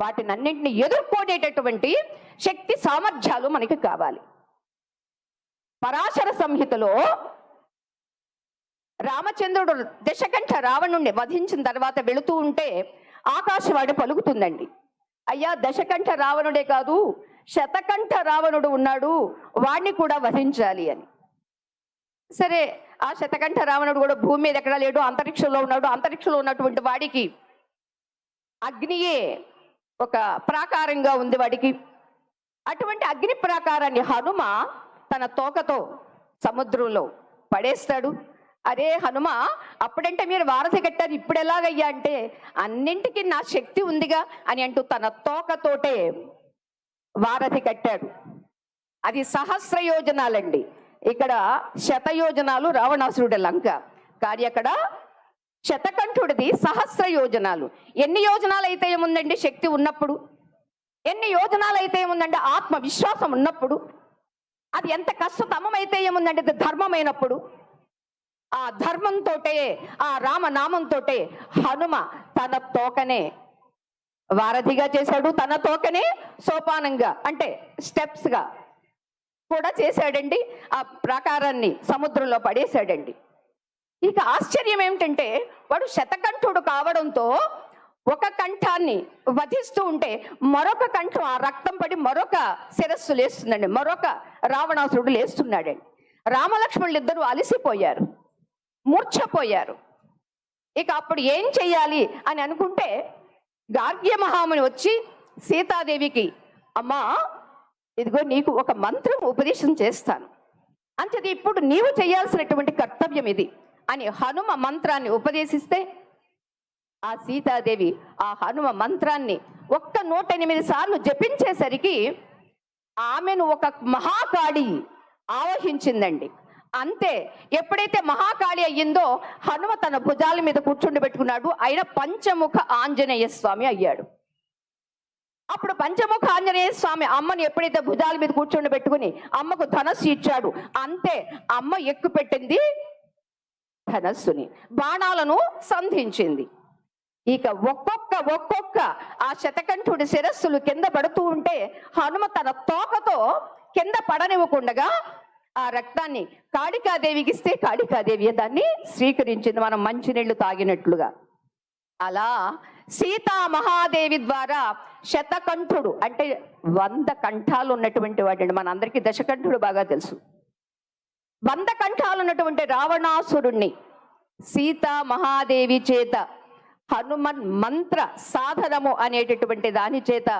వాటిని అన్నింటిని ఎదుర్కొనేటటువంటి శక్తి సామర్థ్యాలు మనకి కావాలి. పరాశర సంహితలో రామచంద్రుడు దశకంఠ రావణుణ్ణి వధించిన తర్వాత వెళుతూ ఉంటే ఆకాశవాణి పలుకుతుందండి. అయ్యా దశకంఠ రావణుడే కాదు శతకంఠ రావణుడు ఉన్నాడు వాణ్ణి కూడా వధించాలి అని. సరే ఆ శతకంఠ రావణుడు కూడా భూమి మీద ఎక్కడా లేడు అంతరిక్షంలో ఉన్నాడు అంతరిక్షంలో ఉన్నటువంటి వాడికి అగ్నియే ఒక ప్రాకారంగా ఉంది వాడికి. అటువంటి అగ్ని ప్రాకారాన్ని హనుమ తన తోకతో సముద్రంలో పడేస్తాడు. అరే హనుమ అప్పుడంటే మీరు వారధి కట్టారు ఇప్పుడు ఎలాగయ్యా అంటే అన్నింటికి నా శక్తి ఉందిగా అని అంటూ తన తోకతోటే వారధి కట్టాడు. అది సహస్ర యోజనాలండి. ఇక్కడ శతయోజనాలు రావణాసురుడి లంక. కానీ అక్కడ శతకంఠుడిది సహస్ర యోజనాలు. ఎన్ని యోజనాలు అయితే ఏముందండి? శక్తి ఉన్నప్పుడు? ఎన్ని యోజనాలు అయితే ఏముందంటే ఆత్మవిశ్వాసం ఉన్నప్పుడు? అది ఎంత కష్టతమమైతే అయితే ఏముందండి ధర్మమైనప్పుడు? ఆ ధర్మంతోటే ఆ రామనామంతోటే హనుమ తన తోకనే వారధిగా చేశాడు. తన తోకనే సోపానంగా అంటే స్టెప్స్గా కూడా చేశాడండి. ఆ ప్రాకారాన్ని సముద్రంలో పడేశాడండి. ఇక ఆశ్చర్యం ఏమిటంటే వాడు శతకంఠుడు కావడంతో ఒక కంఠాన్ని వధిస్తూ ఉంటే మరొక కంఠం ఆ రక్తం పడి మరొక శిరస్సు లేస్తుందండి. మరొక రావణాసురుడు లేస్తున్నాడండి. రామలక్ష్మణులు ఇద్దరు అలసిపోయారు. మూర్ఛపోయారు. ఇక అప్పుడు ఏం చెయ్యాలి అని అనుకుంటే గార్గ్య మహాముని వచ్చి సీతాదేవికి అమ్మా ఇదిగో నీకు ఒక మంత్రం ఉపదేశం చేస్తాను. అంతది ఇప్పుడు నీవు చేయాల్సినటువంటి కర్తవ్యం ఇది. అని హనుమ మంత్రాన్ని ఉపదేశిస్తే ఆ సీతాదేవి ఆ హనుమ మంత్రాన్ని ఒక్క నూట ఎనిమిది సార్లు జపించేసరికి ఆమెను ఒక మహాకాళి ఆవహించిందండి. అంతే ఎప్పుడైతే మహాకాళి అయ్యిందో హనుమ తన భుజాల మీద కూర్చుండి పెట్టుకున్నాడు. ఆయన పంచముఖ ఆంజనేయ స్వామి అయ్యాడు. అప్పుడు పంచముఖ ఆంజనేయ స్వామి అమ్మని ఎప్పుడైతే భుజాల మీద కూర్చుండి పెట్టుకుని అమ్మకు ధనస్సు ఇచ్చాడు. అంతే అమ్మ ఎక్కు పెట్టింది ధనస్సుని బాణాలను సంధించింది. ఇక ఒక్కొక్క ఒక్కొక్క ఆ శతకంఠుడి శిరస్సులు కింద పడుతూ ఉంటే హనుమ తన తోకతో కింద పడనివ్వకుండగా ఆ రక్తాన్ని కాళికాదేవికి ఇస్తే కాళికాదేవి దాన్ని స్వీకరించింది. మనం మంచినీళ్ళు తాగినట్లుగా. అలా సీతా మహాదేవి ద్వారా శతకంఠుడు అంటే వంద కంఠాలు ఉన్నటువంటి వాడండి. మనందరికీ దశకంఠుడు బాగా తెలుసు. వంద కంఠాలు ఉన్నటువంటి రావణాసురుణ్ణి సీతా మహాదేవి చేత హనుమన్ మంత్ర సాధనము అనేటటువంటి దాని చేత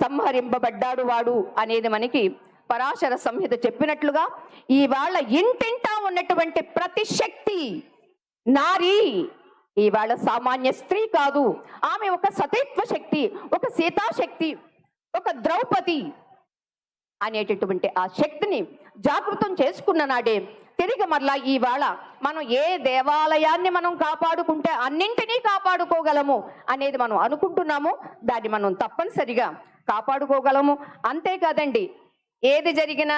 సంహరింపబడ్డాడు వాడు అనేది మనకి పరాశర సంహిత చెప్పినట్లుగా ఇవాళ ఇంటింటా ఉన్నటువంటి ప్రతి శక్తి నారీ. ఇవాళ సామాన్య స్త్రీ కాదు ఆమె ఒక సతీత్వ శక్తి ఒక సీతాశక్తి ఒక ద్రౌపది అనేటటువంటి ఆ శక్తిని జాగృతం చేసుకున్న నాడే తిరిగి మరలా ఇవాళ మనం ఏ దేవాలయాన్ని మనం కాపాడుకుంటే అన్నింటినీ కాపాడుకోగలము అనేది మనం అనుకుంటున్నాము దాన్ని మనం తప్పనిసరిగా కాపాడుకోగలము. అంతేకాదండి ఏది జరిగినా